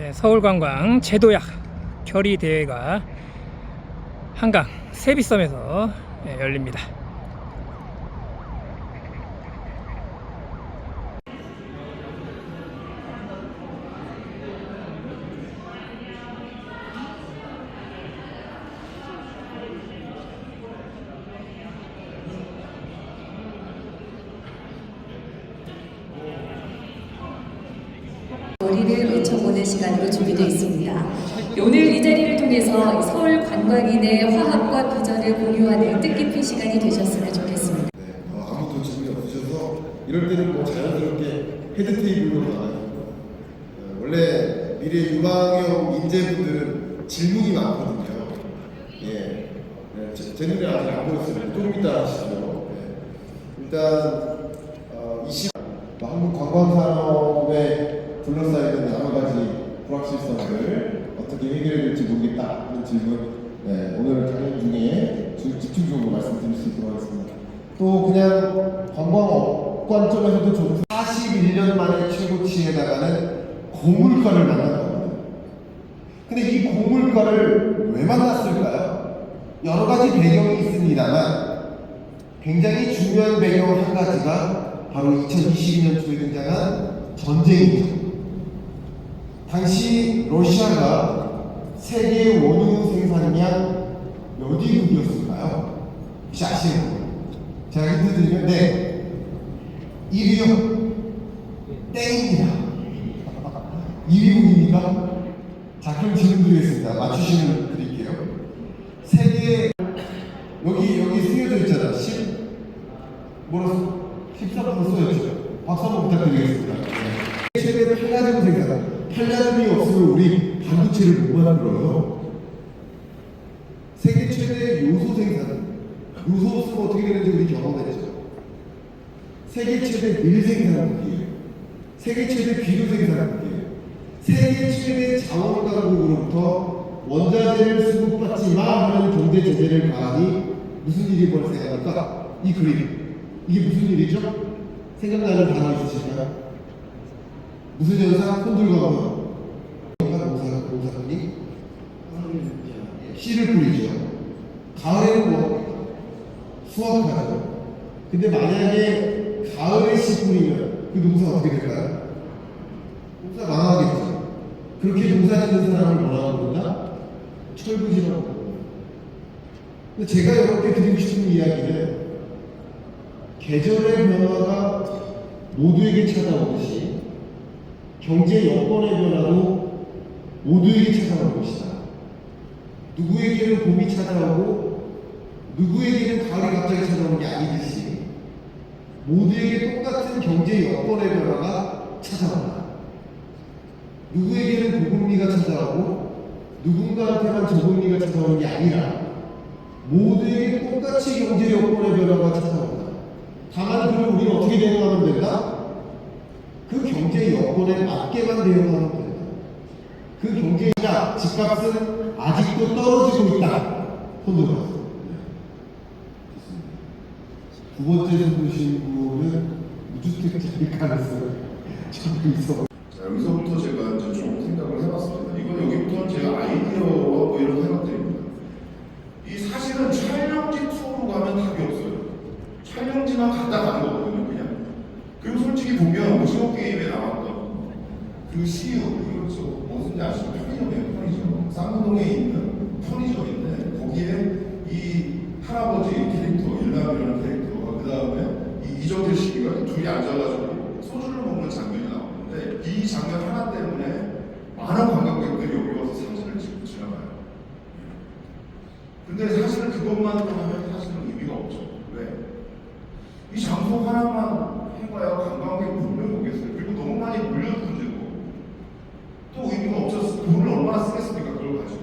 예, 서울관광 제도약 결의 대회가 한강 세비섬에서 예, 열립니다. 머리를 외쳐보는 시간으로 준비되어 있습니다. 오늘 이 자리를 통해서 서울 관광인의 화합과 비전을 공유하는 뜻깊은 시간이 되셨으면 좋겠습니다. 네, 어, 아무도 질문이 없으셔서 이럴 때는 뭐 자연스럽게 헤드 테이블로 나가요. 어, 원래 미래 유망형 인재분들은 질문이 많거든요. 예, 네, 제, 제 눈에 아직 안 보였어요. 조금 이따 하시죠. 네. 일단 어, 이 시간 뭐 한국 관광 산업에 둘러싸이는 여러 가지 불확실성을 어떻게 해결해야 될지 모르겠다 하는 질문 네, 오늘 강연 중에 주- 집중적으로 말씀드릴 수 있도록 하겠습니다. 또 그냥 관광업 관점에서도 좀 41년 만에 최고치에 나가는 고물가를 만난 겁니다. 근데 이 고물가를 왜 만났을까요? 여러 가지 배경이 있습니다만 굉장히 중요한 배경 한 가지가 바로 2022년 초에 등장한 전쟁이죠. 당시 러시아가 세계 원유 생산량 몇 위국이었을까요? 혹시 아시는 분? 제가 힌트 드리면 네. 1위요. 땡입니다. 2위국입니까? 자 그럼 질문 드리겠습니다. 맞추시면 드릴게요. 세계 여기 여기 쓰여져 있잖아. 10 뭐라고 14% 써있죠. 박수 한번 부탁드리겠습니다. 네. 최대 팔라듐 생산 팔라듐 이 없으면 우리 반도체를 못 만들어요 세계 최대 요소 생산 요소 없으면 어떻게 되는지 우리 경험했죠 세계 최대 밀 생산국이에요 세계 최대 비료 생산국이에요 세계 최대 자원 강국으로부터 원자재를 수급받지 마 하는 경제 제재를 가하니 무슨 일이 발생합니까? 이 그림 이게 무슨 일이죠? 생각나는 단어 있으실까요? 무슨 현상? 손 들고 한번 농사 농사꾼이 씨를 뿌리죠. 가을에는 뭐 수확하죠. 근데 만약에 가을에 씨 뿌리면 그 농사 어떻게 될까요? 농사 망하겠죠. 그렇게 농사 짓는 사람을 뭐라고 부른다? 철부지라고 부른다. 근데 제가 여러분께 드리고 싶은 이야기는 계절의 변화가 모두에게 찾아오듯이 경제 여건의 변화도 모두에게 찾아올 것이다. 누구에게는 봄이 찾아오고 누구에게는 가을이 갑자기 찾아오는 게 아니듯이 모두에게 똑같은 경제 여건의 변화가 찾아온다. 누구에게는 고금리가 찾아오고 누군가한테만 저금리가 찾아오는 게 아니라 모두에게 똑같이 경제 여건의 변화가 찾아온다. 다만 그걸 우리는 어떻게 대응하면 된다? 그 경제 여건에 맞게만 대응하면 된다. 그 경제가 집값은 아직도 떨어지고 있다. 손 들어 봤어. 두 번째 선보신 분은 무주택자일 가능성이 좀 있어. 자, 여기서부터 제가 좀 생각을 해봤습니다. 이건 여기부터 제가 아이디어와 뭐 이런 생각들입니다. 이 사실은 촬영지 투어로 가면 답이 없어요. 촬영지만 갔다 가는 거거든요, 그냥. 그리고 솔직히 보면 오징어 게임에 나왔던 그 CU, 저 무슨지 아시죠? 편의점이에요, 편의점. 쌍문동에 있는 편의점인데 거기에 이 할아버지 캐릭터, 일남이라는 캐릭터가 그 다음에 이 이정재 씨가 둘이 앉아가지고 소주를 먹는 장면이 나오는데 이 장면 하나 때문에 많은 관광객들이 여기 와서 사진을 찍고 지나가요. 근데 사실은 그것만으로 하면 사실은 의미가 없죠. 왜? 이 장소 하나만 해봐야 관광객 몇 명 오겠어요. 그리고 너무 많이 몰려도 문제고 또 의미가 없어서 돈을 얼마나 쓰겠습니까? 그걸 가지고.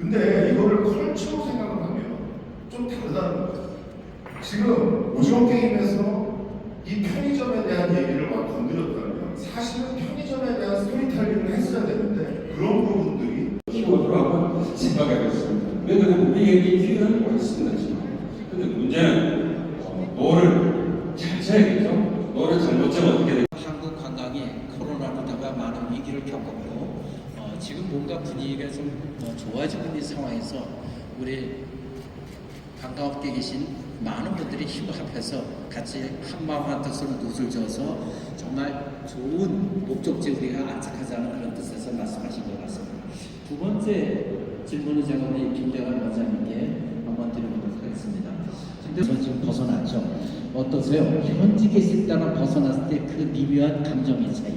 근데 이거를 컬처로 생각을 하면 좀 다르다는 거예요. 지금 오징어 게임에서 이 편의점에 대한 얘기를 막 건드렸다면 사실은 편의점에 대한 스토리텔링을 했어야 되는데 그런 부분들이 키워드라고 생각하고 있습니다. 왜 그러냐면 우리 얘기 필요는 많습니다. 지금. 근데 문제는 어, 노를 잘 쳐야겠죠. 노를 잘못 짜면 어떻게 돼? 한국 관광이 코로나로다가 많은 위기를 겪었고 지금 뭔가 분위기가 좀 어, 좋아지고 있는 상황에서 우리 반가웠게 계신 많은 분들이 힘을 합해서 같이 한마음 한뜻으로 노을 저어서 정말 좋은 목적지 우리가 안착하자는 그런 뜻에서 말씀하신 것 같습니다. 두 번째 질문을 제가 우리 김대관 원장님께 한번 드려보도록 하겠습니다. 근데 저 지금 벗어났죠? 어떠세요? 현지 계실 때랑 벗어났을 때 그 미묘한 감정의 차이.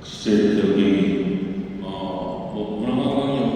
글쎄 저기 Образование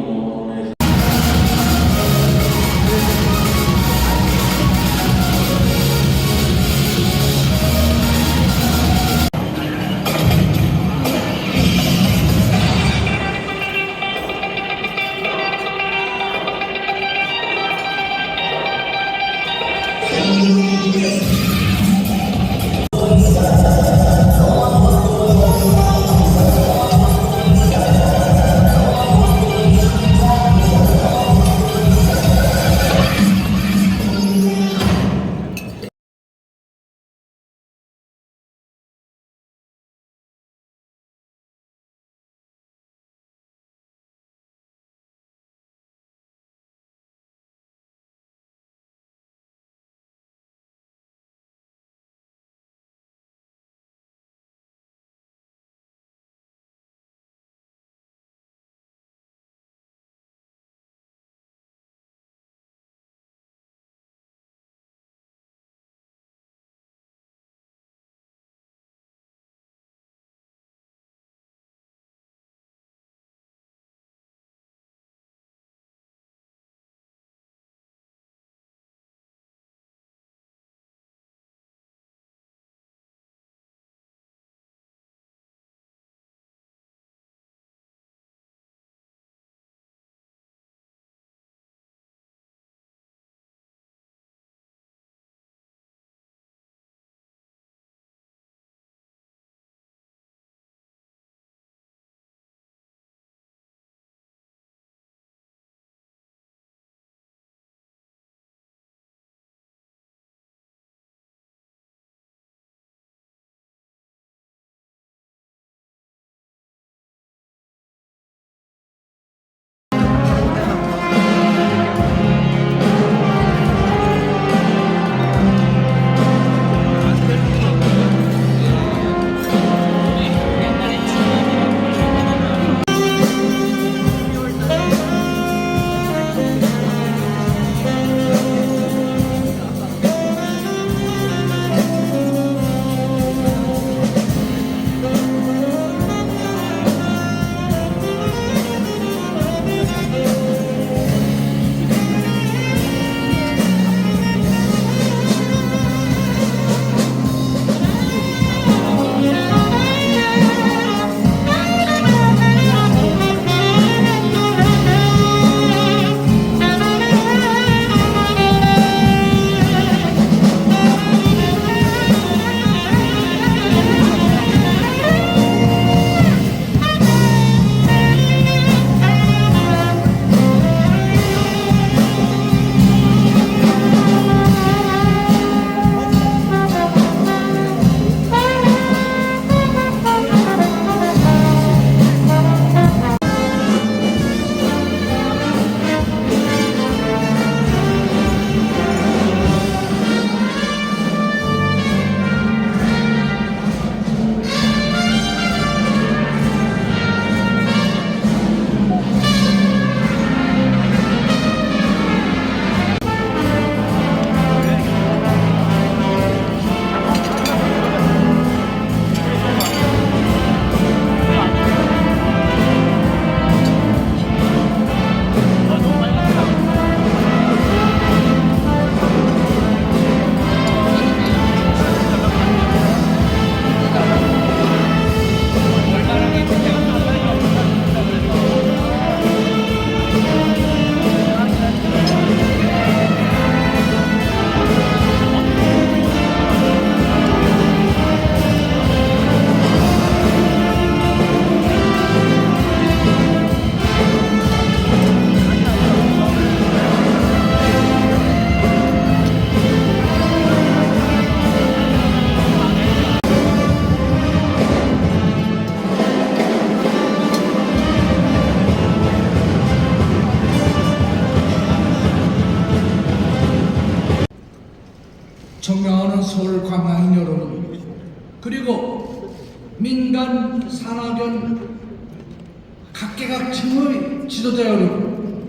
각계각층의 지도자 여러분,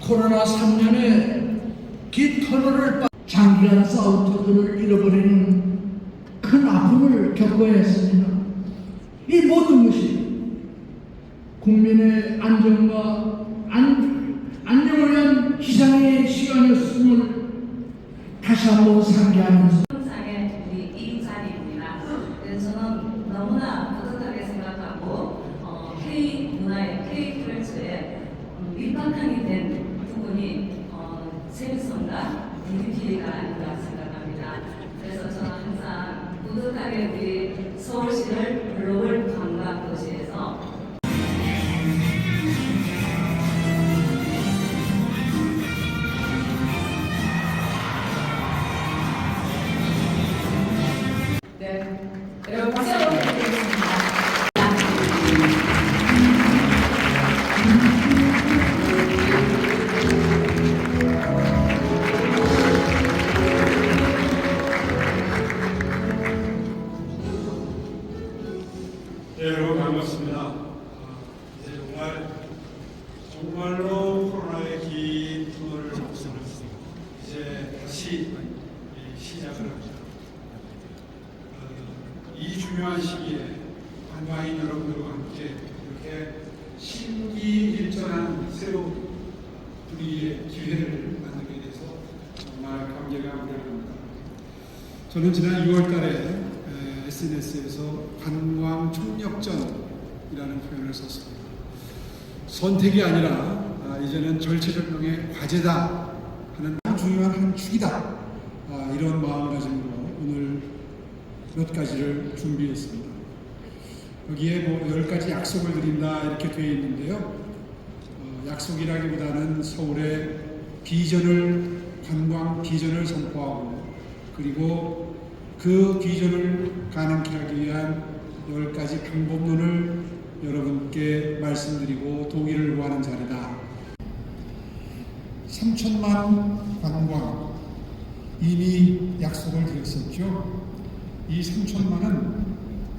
코로나 3년에 깃털을 빠 장기간 사우터들을 잃어버리는 큰 아픔을 겪어야 했습니다. 이 모든 것이 국민의 안전과 안, 안녕을 위한 희생의 시간이었음을 다시 한번 상기하면서 상의 우리 이 자리입니다. 그래서 저는 너무나 뿌듯하게 생각하고 어, K 문화의 K 컬처에 음, 밑바탕이 된 부분이 어, 세미선과 DDP가 아닌가 생각합니다. 그래서 저는 항상 뿌듯하게 우리 서울시를 글로벌 관광 도시에서 분위기의 기회를 만들게 돼서 정말 감개가 무량합니다. 저는 지난 6월 달에 SNS에서 관광 총력전이라는 표현을 썼습니다. 선택이 아니라 아, 이제는 절체절명의 과제다 하는 중요한 한 축이다 아, 이런 마음가짐으로 오늘 몇 가지를 준비했습니다. 여기에 뭐열 가지 약속을 드린다 이렇게 되어 있는데요. 어, 약속이라기보다는 서울의 비전을 관광 비전을 선포하고 그리고 그 비전을 가능케 위한 열 가지 방법론을 여러분께 말씀드리고 동의를 구하는 자리다. 3천만 관광 이미 약속을 드렸었죠. 이 3천만은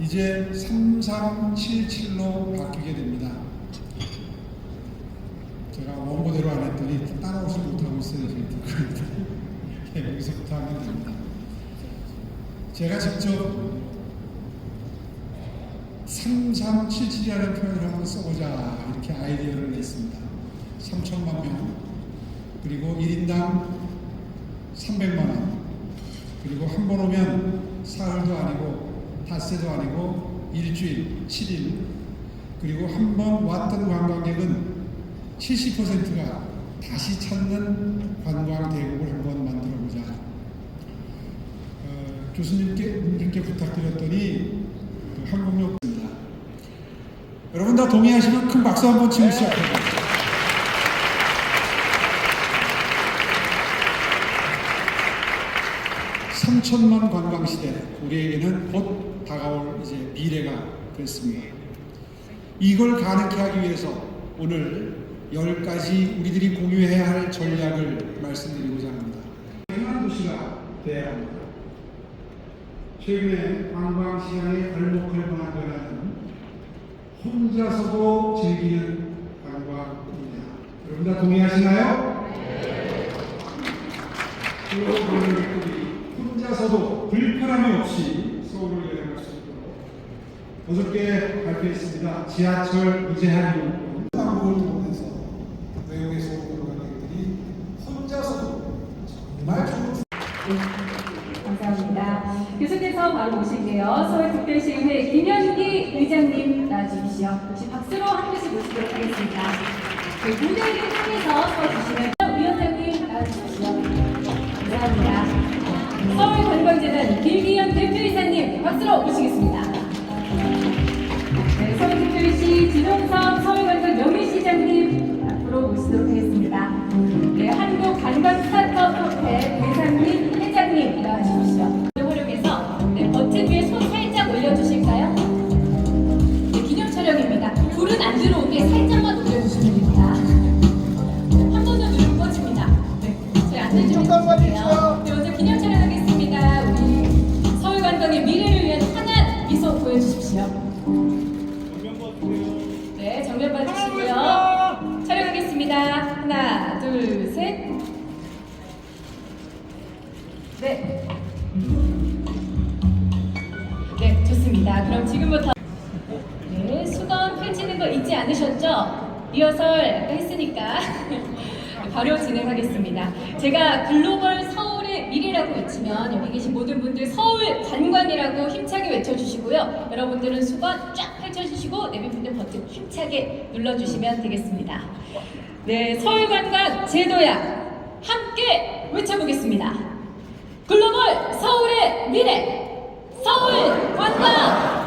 이제 3377로 바뀌게 됩니다. 제가 원고대로 안 했더니 따라오지 못하고 있어요. 네, 여기서부터 하면 됩니다. 제가 직접 3377이라는 표현을 한번 써보자 이렇게 아이디어를 냈습니다. 3천만 명 그리고 1인당 300만 원 그리고 한 번 오면 사흘도 아니고 닷새도 아니고 일주일 7일 그리고 한 번 왔던 관광객은 70%가 다시 찾는 관광 대국을 한번 만들어 보자. 어, 교수님께 님께 부탁드렸더니 그 한국역입니다. 여러분 다 동의하시면 큰 박수 한번 치고 시작합니다. 삼천만 관광 시대 우리에게는 곧 다가올 이제 미래가 됐습니다. 이걸 가능케 하기 위해서 오늘 열 가지 우리들이 공유해야 할 전략을 말씀드리고자 합니다. 행한 도시가 돼야 합니다. 최근에 관광 시장의 발목을 만들어가는 혼자서도 즐기는 관광입니다. 여러분 다 동의하시나요? 그 관광객들이 혼자서도 불편함이 없이 서울을 여행할 수 있도록 어저께 발표했습니다. 지하철 무제 할인 방법 교수께서 바로 모실게요. 서울특별시의회 김현기 의장님 나와주십시오. 역시 박수로 한 분씩 모시도록 하겠습니다. 네, 무대를 향해서 서주시면 위원장님 나와주십시오. 감사합니다. 서울관광재단 김기현 대표이사님 박수로 모시겠습니다. 네, 서울특별시 진홍섭 서울 네, 좋습니다. 그럼 지금부터 네, 수건 펼치는 거 잊지 않으셨죠? 리허설 아까 했으니까 바로 진행하겠습니다. 제가 글로벌 서울의 미래라고 외치면 여기 계신 모든 분들 서울 관광이라고 힘차게 외쳐주시고요. 여러분들은 수건 쫙 펼쳐주시고 내빈 분들 버튼 힘차게 눌러주시면 되겠습니다. 네, 서울 관광 제도약 함께 외쳐보겠습니다. 글로벌 서울의 미래 서울 버튼